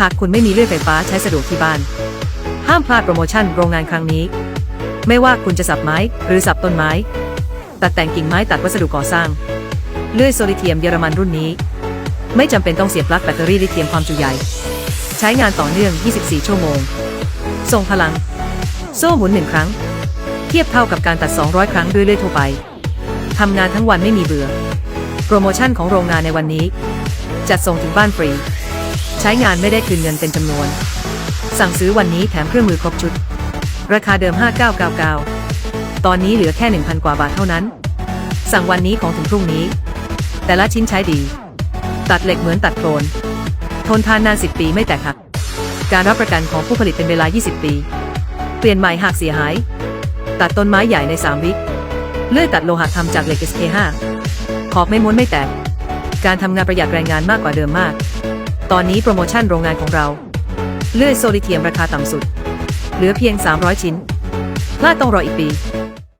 หากคุณไม่มีเลื่อยไฟฟ้าใช้สะดวกที่บ้าน ห้ามพลาดโปรโมชั่นโรงงานครั้งนี้ ไม่ว่าคุณจะสับไม้หรือสับต้นไม้ ตัดแต่งกิ่งไม้ตัดวัสดุก่อสร้าง เลื่อยโซลิเทียมเยอรมันรุ่นนี้ ไม่จำเป็นต้องเสียบปลั๊กแบตเตอรี่ลิเธียมความจุใหญ่ ใช้งานต่อเนื่อง 24 ชั่วโมง ทรงพลัง โซ่หมุนหนึ่งครั้ง เทียบเท่ากับการตัด 200 ครั้งด้วยเลื่อยทั่วไปทำงานทั้งวันไม่มีเบื่อ โปรโมชั่นของโรงงานในวันนี้ จัดส่งถึงบ้านฟรี ใช้งานไม่ได้คืนเงินเป็นจำนวน สั่งซื้อวันนี้แถมเครื่องมือครบชุด ราคาเดิม 5999 ตอนนี้เหลือแค่ 1,000 กว่าบาทเท่านั้น สั่งวันนี้ของถึงพรุ่งนี้ แต่ละชิ้นใช้ดี ตัดเหล็กเหมือนตัดโคลน ทนทานนาน 10 ปีไม่แตกหัก การรับประกันของผู้ผลิตเป็นเวลา 20 ปี เปลี่ยนใหม่หากเสียหาย ตัดต้นไม้ใหญ่ใน 3 วิเลื่อยตัดโลหะทำจากเหล็ก SK5 ขอบไม่ม้วนไม่แตก การทำงานประหยัดแรงงานมากกว่าเดิมมาก ตอนนี้โปรโมชั่นโรงงานของเรา เลื่อยโซลิเทียมราคาต่ำสุด เหลือเพียง 300 ชิ้นพลาดต้องรออีกปี